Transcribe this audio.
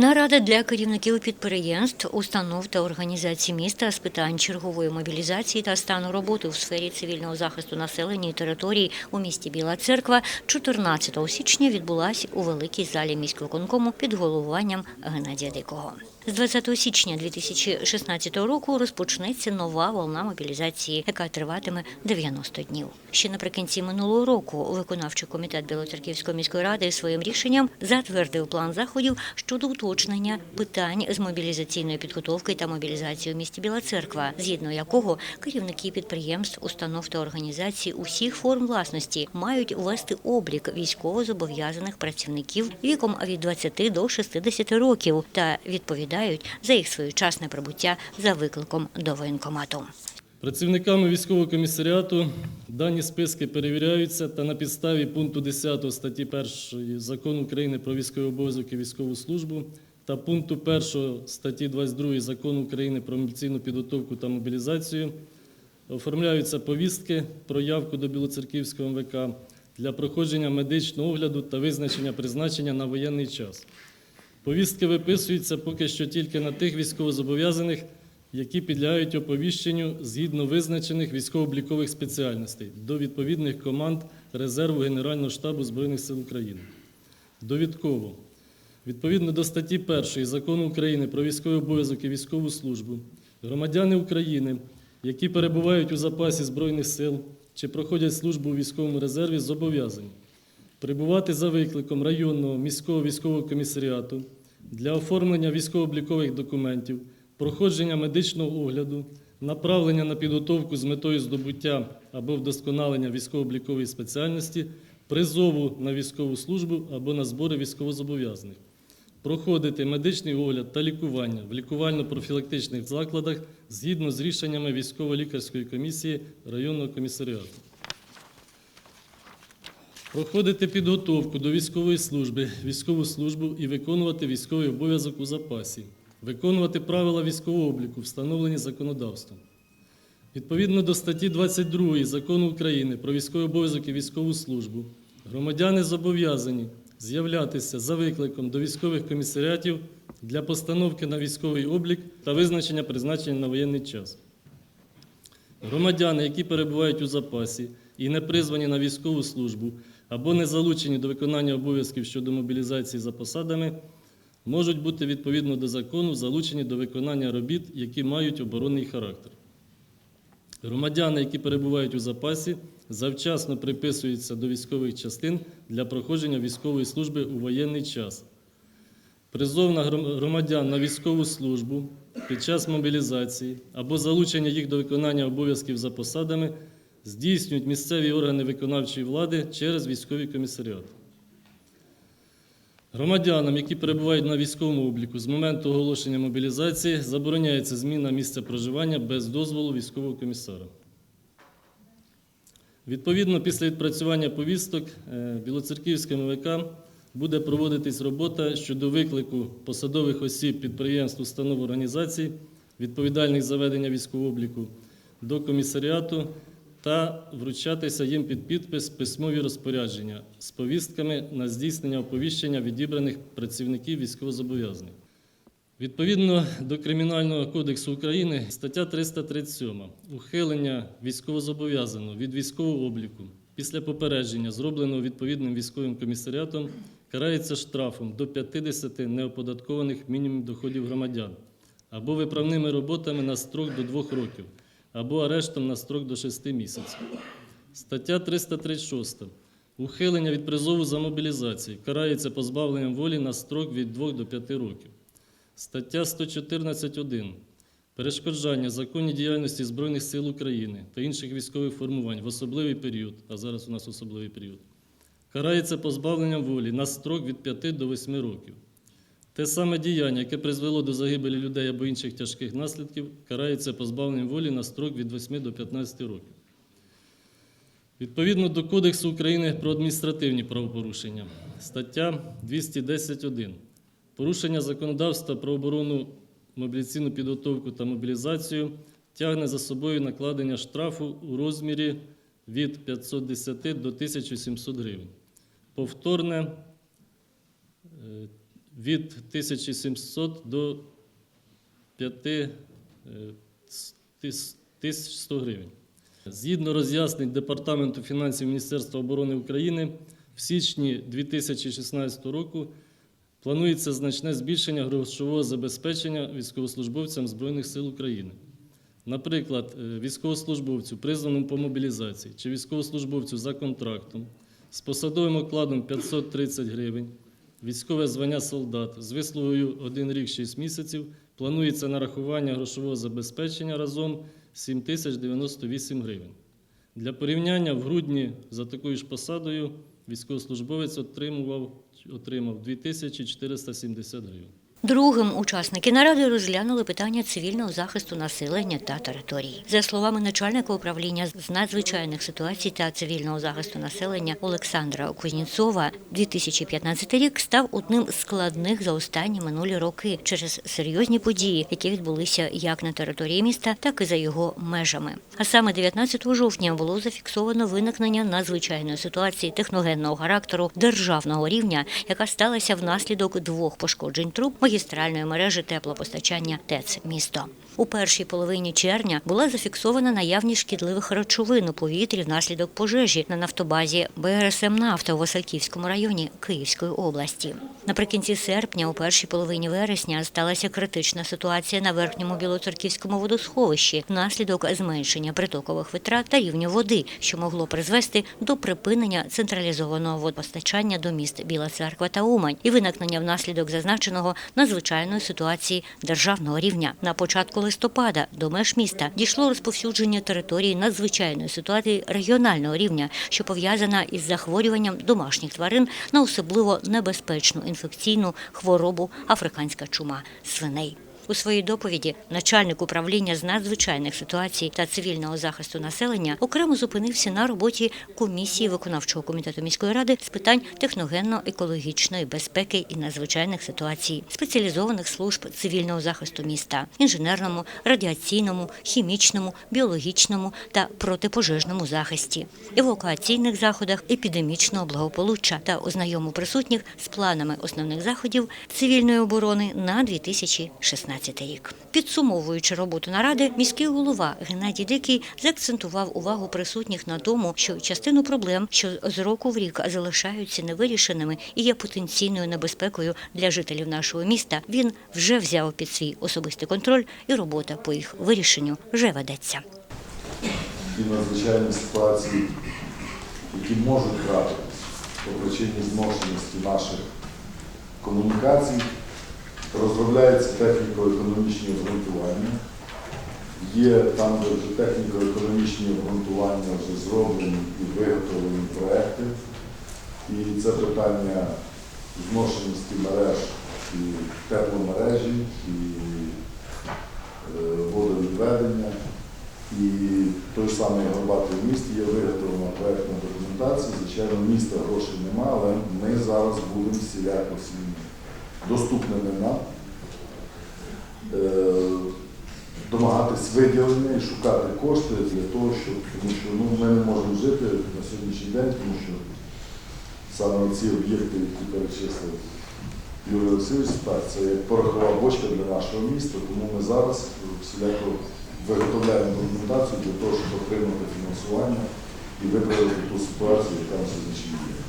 Нарада для керівників підприємств, установ та організацій міста з питань чергової мобілізації та стану роботи у сфері цивільного захисту населення і території у місті Біла Церква 14 січня відбулася у великій залі міськвиконкому під головуванням Геннадія Дикого. З 20 січня 2016 року розпочнеться нова волна мобілізації, яка триватиме 90 днів. Ще наприкінці минулого року виконавчий комітет Білоцерківської міської ради своїм рішенням затвердив план заходів щодо уточнення питань з мобілізаційної підготовки та мобілізації у місті Біла Церква, згідно якого керівники підприємств, установ та організацій усіх форм власності мають ввести облік військовозобов'язаних працівників віком від 20 до 60 років та відповідають за їх своєчасне прибуття за викликом до воєнкомату. Працівниками військового комісаріату дані списки перевіряються та на підставі пункту 10 статті 1 Закону України про військовий обов'язок і військову службу та пункту 1 статті 22 Закону України про мобілізаційну підготовку та мобілізацію оформляються повістки про явку до Білоцерківського МВК для проходження медичного огляду та визначення призначення на воєнний час. Повістки виписуються поки що тільки на тих військовозобов'язаних, які підлягають оповіщенню згідно визначених військово-облікових спеціальностей до відповідних команд резерву Генерального штабу Збройних сил України. Довідково. Відповідно до статті 1 Закону України про військовий обов'язок і військову службу, громадяни України, які перебувають у запасі Збройних сил чи проходять службу у військовому резерві, зобов'язані прибувати за викликом районного міського військового комісаріату для оформлення військово-облікових документів, проходження медичного огляду, направлення на підготовку з метою здобуття або вдосконалення військово-облікової спеціальності, призову на військову службу або на збори військовозобов'язаних, проходити медичний огляд та лікування в лікувально-профілактичних закладах згідно з рішеннями військово-лікарської комісії районного комісаріату. Проходити підготовку до військової служби, військову службу і виконувати військовий обов'язок у запасі, виконувати правила військового обліку, встановлені законодавством. Відповідно до статті 22 Закону України про військовий обов'язок і військову службу, громадяни зобов'язані з'являтися за викликом до військових комісаріатів для постановки на військовий облік та визначення призначення на воєнний час. Громадяни, які перебувають у запасі і не призвані на військову службу або не залучені до виконання обов'язків щодо мобілізації за посадами, можуть бути відповідно до закону залучені до виконання робіт, які мають оборонний характер. Громадяни, які перебувають у запасі, завчасно приписуються до військових частин для проходження військової служби у воєнний час. Призов на громадян на військову службу під час мобілізації або залучення їх до виконання обов'язків за посадами здійснюють місцеві органи виконавчої влади через військові комісаріати. Громадянам, які перебувають на військовому обліку з моменту оголошення мобілізації, забороняється зміна місця проживання без дозволу військового комісара. Відповідно, після відпрацювання повісток е, Білоцерківським МВК буде проводитись робота щодо виклику посадових осіб підприємств, установ організацій, відповідальних за ведення військового обліку, до комісаріату та вручатися їм під підпис письмові розпорядження з повістками на здійснення оповіщення відібраних працівників військовозобов'язаних. Відповідно до Кримінального кодексу України, стаття 337 ухилення військовозобов'язаного від військового обліку після попередження, зробленого відповідним військовим комісаріатом, карається штрафом до 50 неоподаткованих мінімум доходів громадян або виправними роботами на строк до 2 років, або арештом на строк до 6 місяців. Стаття 336. Ухилення від призову за мобілізацію карається позбавленням волі на строк від 2 до 5 років. Стаття 114.1. Перешкоджання законній діяльності Збройних сил України та інших військових формувань в особливий період, а зараз у нас особливий період, карається позбавленням волі на строк від 5 до 8 років. Те саме діяння, яке призвело до загибелі людей або інших тяжких наслідків, карається позбавленням волі на строк від 8 до 15 років. Відповідно до Кодексу України про адміністративні правопорушення, стаття 210.1. Порушення законодавства про оборону, мобілізаційну підготовку та мобілізацію тягне за собою накладення штрафу у розмірі від 510 до 1700 гривень. Повторне е, від 1700 до 5100 гривень. Згідно роз'яснень Департаменту фінансів Міністерства оборони України, в січні 2016 року планується значне збільшення грошового забезпечення військовослужбовцям Збройних сил України. Наприклад, е, військовослужбовцю, призваному по мобілізації, чи військовослужбовцю за контрактом з посадовим окладом 530 гривень, військове звання солдат з вислугою 1 рік 6 місяців планується нарахування грошового забезпечення разом 7098 гривень. Для порівняння в грудні за такою ж посадою військовослужбовець отримував, отримав 2470 гривень. Другим учасники наради розглянули питання цивільного захисту населення та території. За словами начальника управління з надзвичайних ситуацій та цивільного захисту населення Олександра Кузнєцова, 2015 рік став одним з складних за останні минулі роки через серйозні події, які відбулися як на території міста, так і за його межами. А саме 19 жовтня було зафіксовано виникнення надзвичайної ситуації техногенного характеру державного рівня, яка сталася внаслідок двох пошкоджень труб магістральної мережі теплопостачання ТЕЦ місто. У першій половині червня була зафіксована наявність шкідливих речовин у повітрі внаслідок пожежі на нафтобазі БРСМ «Нафта» у Васильківському районі Київської області. Наприкінці серпня, у першій половині вересня, сталася критична ситуація на верхньому білоцерківському водосховищі внаслідок зменшення притокових витрат та рівня води, що могло призвести до припинення централізованого водопостачання до міст Біла Церква та Умань і виникнення внаслідок зазначеного надзвичайної ситуації державного рівня. На початку листопада до меж міста дійшло розповсюдження території надзвичайної ситуації регіонального рівня, що пов'язана із захворюванням домашніх тварин на особливо небезпечну інфекційну хворобу африканська чума свиней. У своїй доповіді начальник управління з надзвичайних ситуацій та цивільного захисту населення окремо зупинився на роботі комісії виконавчого комітету міської ради з питань техногенно-екологічної безпеки і надзвичайних ситуацій, спеціалізованих служб цивільного захисту міста, інженерному, радіаційному, хімічному, біологічному та протипожежному захисті, евакуаційних заходах епідемічного благополуччя та ознайому присутніх з планами основних заходів цивільної оборони на 2016 рік. Підсумовуючи роботу наради, міський голова Геннадій Дикий заакцентував увагу присутніх на тому, що частину проблем, що з року в рік залишаються невирішеними і є потенційною небезпекою для жителів нашого міста, він вже взяв під свій особистий контроль, і робота по їх вирішенню вже ведеться. ті надзвичайні ситуації, які можуть трапитись по причині зношеності наших комунікацій, розробляється техніко-економічні обґрунтування. Є там, де вже техніко-економічні обґрунтування вже зроблені і виготовлені проекти. І це питання зношеності мереж і тепломережі, і е, водовідведення. І той самий Горбатий міст є виготовлена проєктна документація. Звичайно, міста грошей немає, але ми зараз будемо всіляко всім доступними нам е, домагатись виділення і шукати кошти для того, щоб тому що ну, ми не можемо жити на сьогоднішній день, тому що саме ці об'єкти, які перечислив Юрій Олексійович, так, це як порохова бочка для нашого міста, тому ми зараз всіляко виготовляємо документацію для того, щоб отримати фінансування і виправити ту ситуацію, яка на сьогоднішній день.